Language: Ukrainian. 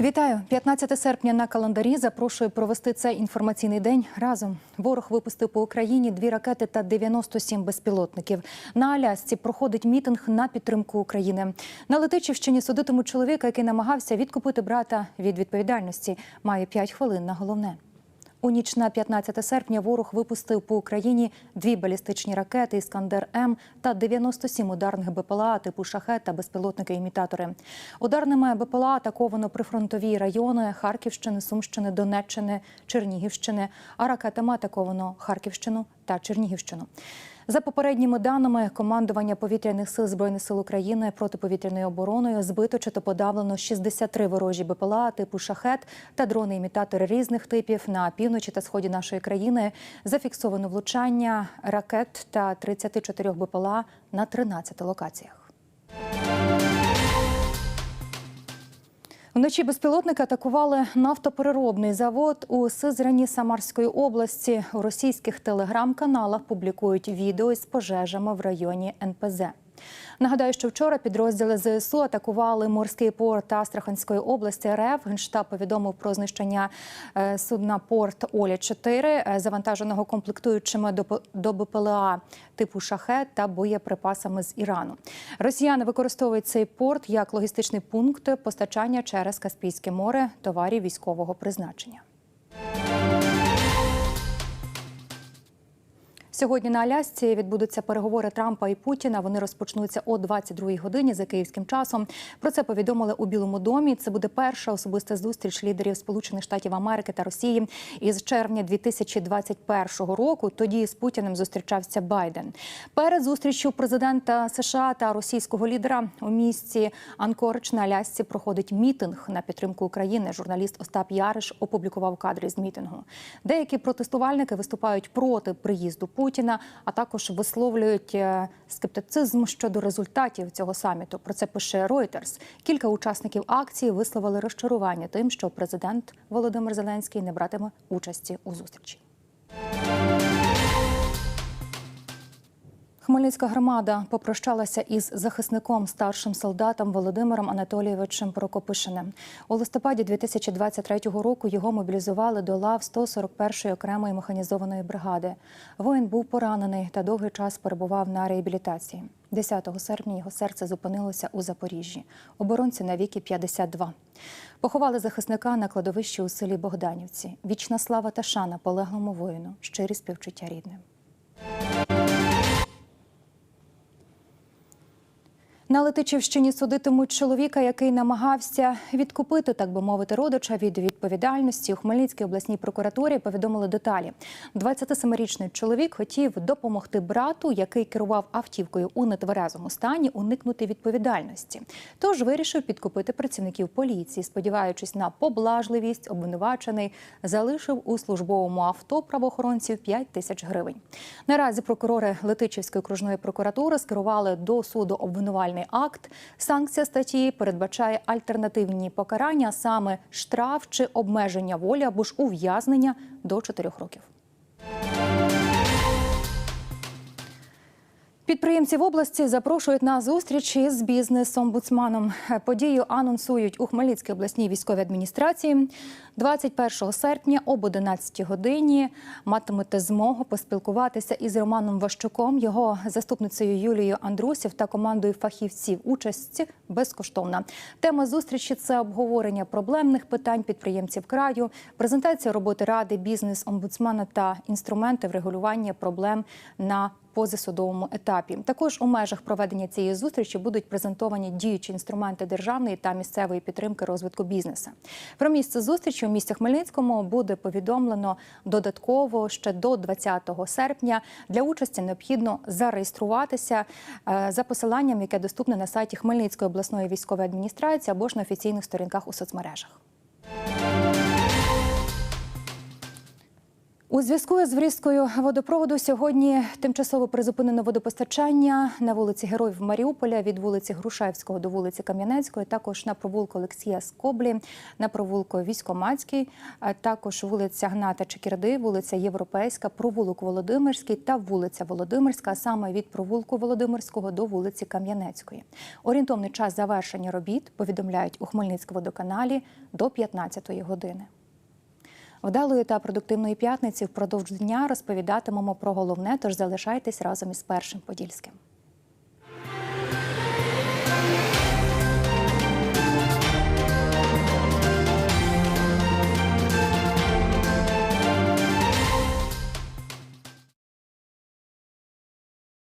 Вітаю 15 серпня на календарі. Запрошую провести цей інформаційний день разом. Ворог випустив по Україні дві ракети та 97 безпілотників. На Алясці проходить мітинг на підтримку України. На Летичівщині судитимуть чоловіка, який намагався відкупити брата від відповідальності. Має 5 хвилин на головне. У ніч на 15 серпня ворог випустив по Україні дві балістичні ракети Іскандер М та 97 ударних БПЛА типу шахет та безпілотники-імітатори. Ударними БПЛА атаковано прифронтові райони Харківщини, Сумщини, Донеччини, Чернігівщини, а ракетами атаковано Харківщину та Чернігівщину. За попередніми даними командування повітряних сил збройних сил України протиповітряною обороною збито чи то подавлено 63 ворожі БПЛА типу шахет та дрони-імітатори різних типів на півночі та сході нашої країни. Зафіксовано влучання ракет та 34 БПЛА на 13 локаціях. Вночі безпілотники атакували нафтопереробний завод у Сизрані Самарської області. У російських телеграм-каналах публікують відео із пожежами в районі НПЗ. Нагадаю, що вчора підрозділи ЗСУ атакували морський порт Астраханської області. РФ Генштаб повідомив про знищення е, судна порт Оля 4 завантаженого комплектуючими до БПЛА типу шахет та боєприпасами з Ірану. Росіяни використовують цей порт як логістичний пункт постачання через Каспійське море товарів військового призначення. Сьогодні на Алясці відбудуться переговори Трампа і Путіна. Вони розпочнуться о 22-й годині за київським часом. Про це повідомили у Білому домі. Це буде перша особиста зустріч лідерів Сполучених Штатів Америки та Росії із червня 2021 року. Тоді з Путіним зустрічався Байден. Перед зустрічю президента США та російського лідера у місті Анкорич на Алясці проходить мітинг на підтримку України. Журналіст Остап Яриш опублікував кадри з мітингу. Деякі протестувальники виступають проти приїзду Путіна. Путіна, а також висловлюють е, скептицизм щодо результатів цього саміту. Про це пише Reuters. Кілька учасників акції висловили розчарування тим, що президент Володимир Зеленський не братиме участі у зустрічі. Хмельницька громада попрощалася із захисником старшим солдатом Володимиром Анатолійовичем Прокопишиним. У листопаді 2023 року його мобілізували до лав 141-ї окремої механізованої бригади. Воїн був поранений та довгий час перебував на реабілітації. 10 серпня його серце зупинилося у Запоріжжі. Оборонці на віки 52. Поховали захисника на кладовищі у селі Богданівці. Вічна слава та шана полеглому воїну, щирі співчуття рідним. На Летичівщині судитимуть чоловіка, який намагався відкупити, так би мовити, родича від відповідальності. У Хмельницькій обласній прокуратурі повідомили деталі. 27-річний чоловік хотів допомогти брату, який керував автівкою у нетверезому стані, уникнути відповідальності. Тож вирішив підкупити працівників поліції, сподіваючись на поблажливість, обвинувачений залишив у службовому авто правоохоронців 5 тисяч гривень. Наразі прокурори Летичівської окружної прокуратури скерували до суду обвинувальний акт. Санкція статті передбачає альтернативні покарання, саме штраф чи обмеження волі або ж ув'язнення до 4 років. Підприємці в області запрошують на зустріч із бізнес-омбудсманом. Подію анонсують у Хмельницькій обласній військовій адміністрації. 21 серпня об 11 годині матимете змогу поспілкуватися із Романом Ващуком, його заступницею Юлією Андрусів та командою фахівців. Участь безкоштовна. Тема зустрічі це обговорення проблемних питань підприємців краю, презентація роботи ради бізнес-омбудсмана та інструменти врегулювання проблем на позасудовому етапі. Також у межах проведення цієї зустрічі будуть презентовані діючі інструменти державної та місцевої підтримки розвитку бізнесу. Про місце зустрічі у місті Хмельницькому буде повідомлено додатково ще до 20 серпня. Для участі необхідно зареєструватися е, за посиланням, яке доступне на сайті Хмельницької обласної військової адміністрації або ж на офіційних сторінках у соцмережах. У зв'язку з врізкою водопроводу сьогодні тимчасово призупинено водопостачання на вулиці Героїв Маріуполя від вулиці Грушевського до вулиці Кам'янецької, також на провулку Олексія Скоблі, на провулку Військомацький, також вулиця Гната Чекірди, вулиця Європейська, провулок Володимирський та вулиця Володимирська, а саме від провулку Володимирського до вулиці Кам'янецької. Орієнтовний час завершення робіт повідомляють у Хмельницькому-водоканалі до 15-ї години. Вдалої та продуктивної п'ятниці впродовж дня розповідатимемо про головне, тож залишайтесь разом із першим подільським.